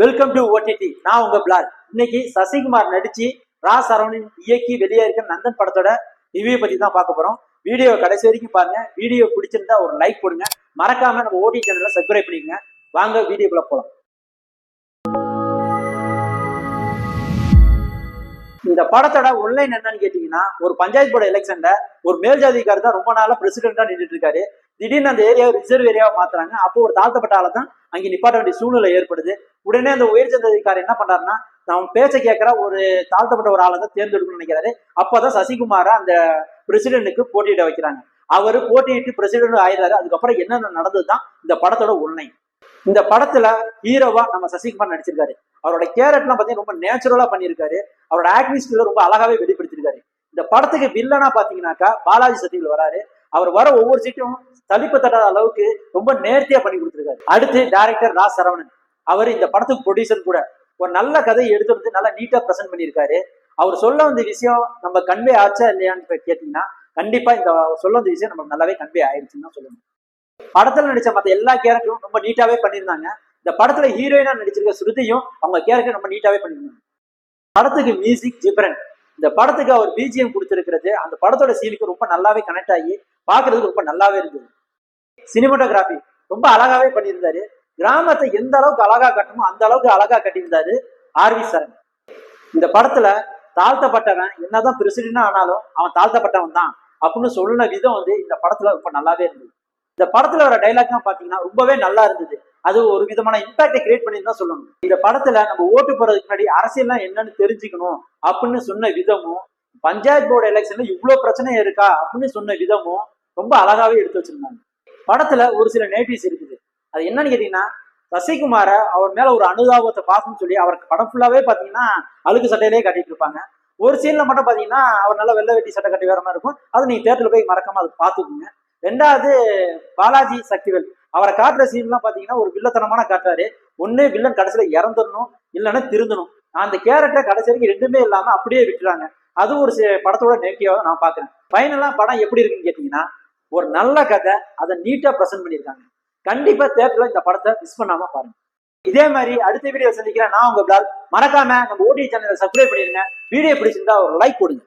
Welcome to OTT நான் உங்க black இன்னைக்கு சசிகுமார் நடிச்சு ரா. சரவணன் இயக்கி வெளியே இருக்க நந்தன் படத்தோட ரிவ்யூ பத்தி தான் பார்க்க போறோம். வீடியோ கடைசி வரைக்கும் பாருங்க. வீடியோ பிடிச்சிருந்தா ஒரு லைக் கொடுங்க மறக்காம நம்ம ஓடி சேனலை சப்ஸ்கிரைப் பண்ணிக்கங்க. வாங்க வீடியோக்குள்ள போலாம். இந்த படத்தோட ஒன்லைன் என்னன்னு கேட்டீங்கன்னா ஒரு பஞ்சாயத்து போர்டு எலெக்ஷன்ல ஒரு மேல் ஜாதிக்காரர் தான் ரொம்ப நாளா பிரசிடென்டா நின்றுட்டு இருக்காரு. திடீர்னு அந்த ஏரியாவை ரிசர்வ் ஏரியாவை மாத்துறாங்க. அப்போ ஒரு தாழ்த்தப்பட்ட ஆளை தான் அங்கே நிப்பாட்ட வேண்டிய சூழ்நிலை ஏற்படுது. உடனே அந்த உயர் ஜாதிக்காரர் என்ன பண்றாருன்னா அவன் பேச்சை கேட்கிற ஒரு தாழ்த்தப்பட்ட ஒரு ஆளை தான் தேர்ந்தெடுக்கணும்னு நினைக்கிறாரு. அப்பதான் சசிகுமாரை அந்த பிரசிடென்ட்டுக்கு போட்டியிட வைக்கிறாங்க. அவர் போட்டியிட்டு பிரசிடென்ட் ஆயிடுறாரு. அதுக்கப்புறம் என்னென்ன நடந்தது தான் இந்த படத்தோட உண்மை இந்த படத்துல ஹீரோவா நம்ம சசிகுமார் நடிச்சிருக்காரு. அவரோட கேரக்டர்லாம் பார்த்தீங்கன்னா ரொம்ப நேச்சுரலா பண்ணியிருக்காரு. அவரோட ஆக்டிங் ஸ்கில்ல ரொம்ப அழகாவே வெளிப்படுத்திருக்காரு இந்த படத்துக்கு வில்லனா பாத்தீங்கன்னாக்கா பாலாஜி சத்தியில் வராரு. அவர் வர ஒவ்வொரு சீட்டும் தலிப்பு தட்டாத அளவுக்கு ரொம்ப நேர்த்தியா பண்ணி கொடுத்துருக்காரு. அடுத்து டைரக்டர் ரா சரவணன். அவர் இந்த படத்துக்கு ப்ரொடியூசர் கூட. ஒரு நல்ல கதையை எடுத்து வந்து நல்லா நீட்டா ப்ரெசென்ட் பண்ணியிருக்காரு. அவர் சொல்ல வந்த விஷயம் நம்ம கன்வே ஆச்சா இல்லையான்னு கேட்டீங்கன்னா கண்டிப்பா இந்த சொல்ல வந்த விஷயம் நமக்கு நல்லாவே கன்வே ஆயிடுச்சுன்னு தான் சொல்லணும். படத்துல நடிச்ச மத்த எல்லா கேரக்டரும் ரொம்ப நீட்டாவே பண்ணியிருந்தாங்க. இந்த படத்துல ஹீரோயினா நடிச்சிருக்க ஸ்ருதியும் அவங்க கேரக்டர் ரொம்ப நீட்டாவே பண்ணிருந்தாங்க. படத்துக்கு மியூசிக் ஜிப்ரன் இந்த படத்துக்கு அவர் பிஜிஎம் கொடுத்துருக்கிறது அந்த படத்தோட சீனுக்கு ரொம்ப நல்லாவே கனெக்ட் ஆகி பாக்குறதுக்கு ரொம்ப நல்லாவே இருந்தது. சினிமாட்டோகிராஃபி ரொம்ப அழகாவே பண்ணியிருந்தாரு. கிராமத்தை எந்த அளவுக்கு அழகா கட்டணுமோ அந்த அளவுக்கு அழகா கட்டியிருந்தாரு ஆர்வி சரண். இந்த படத்துல தாழ்த்தப்பட்டவன் என்னதான் பிரசிடண்டா ஆனாலும் அவன் தாழ்த்தப்பட்டவன் தான் அப்படின்னு சொல்லுன விதம் வந்து இந்த படத்துல ரொம்ப நல்லாவே இருந்தது. இந்த படத்துல வர டைலாக்லாம் பாத்தீங்கன்னா ரொம்பவே நல்லா இருந்தது. அது ஒரு விதமான இம்பாக்டை கிரியேட் பண்ணி தான் சொல்லணும். இந்த படத்துல நம்ம ஓட்டு போறதுக்கு முன்னாடி அரசியல்லாம் என்னன்னு தெரிஞ்சுக்கணும் அப்படின்னு சொன்ன விதமும் பஞ்சாயத்து போர்டு எலெக்ஷன்ல இவ்வளவு பிரச்சனை இருக்கா அப்படின்னு சொன்ன விதமும் ரொம்ப அழகாவே எடுத்து வச்சிருந்தாங்க. படத்துல ஒரு சில நேட்டிவ்ஸ் இருக்குது. அது என்னன்னு கேட்டீங்கன்னா சசிகுமார அவர் மேல ஒரு அனுதாபத்தை பார்க்கணும்னு சொல்லி அவருக்கு படம் ஃபுல்லாவே பாத்தீங்கன்னா அழுக்கு சட்டையிலே கட்டிட்டு இருப்பாங்க. ஒரு சீன்ல மட்டும் பாத்தீங்கன்னா அவர் நல்லா வெள்ளை வெட்டி சட்டை கட்டி வேற மாதிரி இருக்கும். அது நீங்க தேட்டர்ல போய் மறக்காம அதை பார்த்துக்குங்க. ரெண்டாவது பாலாஜி சக்திவேல். அவரை காட்டுற சீன்லாம் பார்த்தீங்கன்னா ஒரு வில்லத்தனமான காட்டுறாரு. ஒன்று வில்லன் கடைசியில் இறந்துடணும் இல்லைன்னா திருந்தணும். அந்த கேரக்டரை கடைசி வரைக்கும் ரெண்டுமே இல்லாமல் அப்படியே விட்டுறாங்க. அது ஒரு படத்தோட நெகட்டிவாக நான் பார்க்குறேன் ஃபைனலாக படம் எப்படி இருக்குன்னு கேட்டிங்கன்னா ஒரு நல்ல கதை அதை நீட்டாக ப்ரெசென்ட் பண்ணியிருக்காங்க. கண்டிப்பாக தேட்டரில் இந்த படத்தை மிஸ் பண்ணாமல் பாருங்க. இதே மாதிரி அடுத்த வீடியோ சந்திக்கிறேன். நான் உங்க பிளாக் மறக்காம நம்ம ஓடி சேனலை சப்ஸ்கிரைப் பண்ணிருங்க. வீடியோ பிடிச்சிருந்தா ஒரு லைக் கொடுங்க